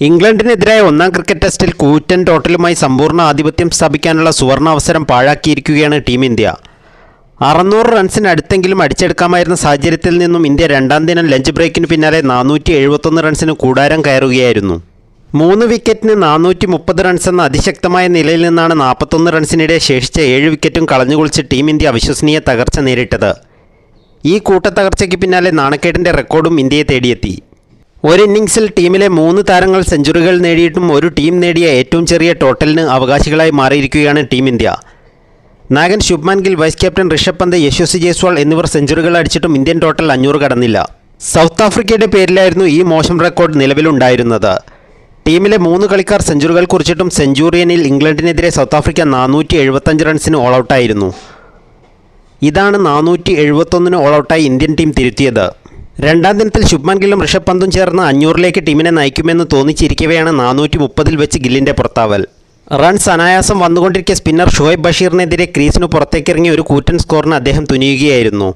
ഇംഗ്ലണ്ടിനെതിരായ ഒന്നാം ക്രിക്കറ്റ് ടെസ്റ്റിൽ കൂറ്റൻ ടോട്ടലുമായി സമ്പൂർണ ആധിപത്യം സ്ഥാപിക്കാനുള്ള സുവർണ അവസരം പാഴാക്കിയിരിക്കുകയാണ് ടീം ഇന്ത്യ. അറുന്നൂറ് റൺസിനടുത്തെങ്കിലും അടിച്ചെടുക്കാമായിരുന്ന സാഹചര്യത്തിൽ നിന്നും ഇന്ത്യ രണ്ടാം ദിനം ലഞ്ച് ബ്രേക്കിന് പിന്നാലെ നാനൂറ്റി എഴുപത്തൊന്ന് റൺസിന് കൂടാരം കയറുകയായിരുന്നു. മൂന്ന് വിക്കറ്റിന് നാനൂറ്റി മുപ്പത് റൺസ് എന്ന അതിശക്തമായ നിലയിൽ നിന്നാണ് നാൽപ്പത്തൊന്ന് റൺസിനിടെ ശേഷിച്ച ഏഴ് വിക്കറ്റും കളഞ്ഞുകുളിച്ച് ടീം ഇന്ത്യ അവിശ്വസനീയ തകർച്ച നേരിട്ടത്. ഈ കൂട്ടത്തകർച്ചയ്ക്ക് പിന്നാലെ നാണക്കേടിന്റെ റെക്കോർഡും ഇന്ത്യയെ തേടിയെത്തി. ഒരു ഇന്നിംഗ്സിൽ ടീമിലെ മൂന്ന് താരങ്ങൾ സെഞ്ചുറികൾ നേടിയിട്ടും ഒരു ടീം നേടിയ ഏറ്റവും ചെറിയ ടോട്ടലിന് അവകാശികളായി മാറിയിരിക്കുകയാണ് ടീം ഇന്ത്യ. നായകൻ ശുഭ്മാൻ ഗിൽ വൈസ് ക്യാപ്റ്റൻ ഋഷഭ് പന്ത് യശസ്വി ജയ്സ്വാൾ എന്നിവർ സെഞ്ചുറികൾ അടിച്ചിട്ടും ഇന്ത്യൻ ടോട്ടൽ അഞ്ഞൂറ് കടന്നില്ല. സൗത്ത് ആഫ്രിക്കയുടെ പേരിലായിരുന്നു ഈ മോശം റെക്കോർഡ് നിലവിലുണ്ടായിരുന്നത്. ടീമിലെ മൂന്ന് കളിക്കാർ സെഞ്ചുറികൾ കുറിച്ചിട്ടും സെഞ്ചുറിയനിൽ ഇംഗ്ലണ്ടിനെതിരെ സൗത്ത് ആഫ്രിക്ക നാനൂറ്റി എഴുപത്തഞ്ച് റൺസിന് ഓൾ ഔട്ടായിരുന്നു. ഇതാണ് നാനൂറ്റി എഴുപത്തൊന്നിന് ഓൾ ഔട്ടായി ഇന്ത്യൻ ടീം തിരുത്തിയത്. രണ്ടാം ദിനത്തിൽ ശുഭ്മാൻ ഗില്ലും ഋഷഭ് പന്തും ചേർന്ന് അഞ്ഞൂറിലേക്ക് ടീമിനെ നയിക്കുമെന്ന് തോന്നിച്ചിരിക്കവെയാണ് നാനൂറ്റി മുപ്പതിൽ വെച്ച് ഗില്ലിന്റെ പുറത്താവൽ. റൺസ് അനായാസം വന്നുകൊണ്ടിരിക്കെ സ്പിന്നർ ഷുഹൈബ് ബഷീറിനെതിരെ ക്രീസിന് പുറത്തേക്കിറങ്ങിയ ഒരു കൂറ്റൻ സ്കോറിന് അദ്ദേഹം തുനിയുകയായിരുന്നു.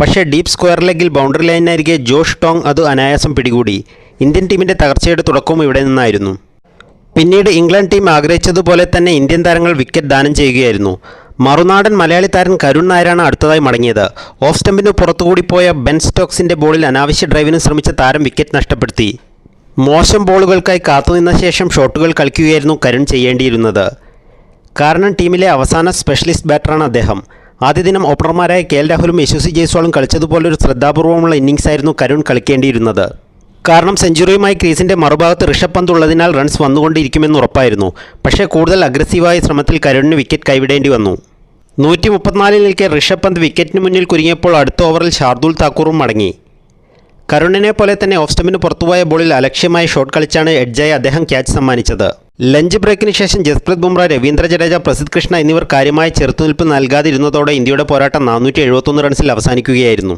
പക്ഷേ ഡീപ് സ്ക്വയർ ലെഗിൽ ബൗണ്ടറി ലൈനരികെ ജോഷ് ടോങ് അത് അനായാസം പിടികൂടി. ഇന്ത്യൻ ടീമിന്റെ തകർച്ചയുടെ തുടക്കവും ഇവിടെ നിന്നായിരുന്നു. പിന്നീട് ഇംഗ്ലണ്ട് ടീം ആഗ്രഹിച്ചതുപോലെ തന്നെ ഇന്ത്യൻ താരങ്ങൾ വിക്കറ്റ് ദാനം ചെയ്യുകയായിരുന്നു. മറുനാടൻ മലയാളി താരൻ കരുൺ നായരാണ് അടുത്തതായി മടങ്ങിയത്. ഓഫ് സ്റ്റമ്പിന് പുറത്തുകൂടി പോയ ബെൻ സ്റ്റോക്സിന്റെ ബോളിൽ അനാവശ്യ ഡ്രൈവിന് ശ്രമിച്ച താരം വിക്കറ്റ് നഷ്ടപ്പെടുത്തി. മോശം ബോളുകൾക്കായി കാത്തുനിന്ന ശേഷം ഷോട്ടുകൾ കളിക്കുകയായിരുന്നു കരുൺ ചെയ്യേണ്ടിയിരുന്നത്. കാരണം ടീമിലെ അവസാന സ്പെഷ്യലിസ്റ്റ് ബാറ്ററാണ് അദ്ദേഹം. ആദ്യ ദിനം ഓപ്പണർമാരായ കെ എൽ രാഹുലും യശസ്വി ജയ്സ്വാളും കളിച്ചതുപോലൊരു ശ്രദ്ധാപൂർവമുള്ള ഇന്നിംഗ്സായിരുന്നു കരുൺ കളിക്കേണ്ടിയിരുന്നത്. കാരണം സെഞ്ചുറിയുമായി ക്രീസിന്റെ മറുഭാഗത്ത് ഋഷഭ് പന്ത് ഉള്ളതിനാൽ റൺസ് വന്നുകൊണ്ടിരിക്കുമെന്ന് ഉറപ്പായിരുന്നു. പക്ഷേ കൂടുതൽ അഗ്രസീവായ ശ്രമത്തിൽ കരുണിന് വിക്കറ്റ് കൈവിടേണ്ടി വന്നു. നൂറ്റി മുപ്പത്തിനാലിൽ നിൽക്കെ ഋഷഭ് പന്ത് വിക്കറ്റിന് മുന്നിൽ കുരുങ്ങിയപ്പോൾ അടുത്ത ഓവറിൽ ഷാർദുൽ താക്കൂറും മടങ്ങി. കരുണിനെ പോലെ തന്നെ ഓഫ് സ്റ്റമ്പിന് പുറത്തുപോയ ബോളിൽ അലക്ഷ്യമായ ഷോട്ട് കളിച്ചാണ് എഡ്ജായി അദ്ദേഹം ക്യാച്ച് സമ്മാനിച്ചത്. ലഞ്ച് ബ്രേക്കിന് ശേഷം ജസ്പ്രീത് ബുംറ രവീന്ദ്ര ജഡേജ പ്രസിദ്ധ് കൃഷ്ണ എന്നിവർ കാര്യമായ ചെറുത്തുനിൽപ്പ് നൽകാതിരുന്നതോടെ ഇന്ത്യയുടെ പോരാട്ടം നാനൂറ്റി റൺസിൽ അവസാനിക്കുകയായിരുന്നു.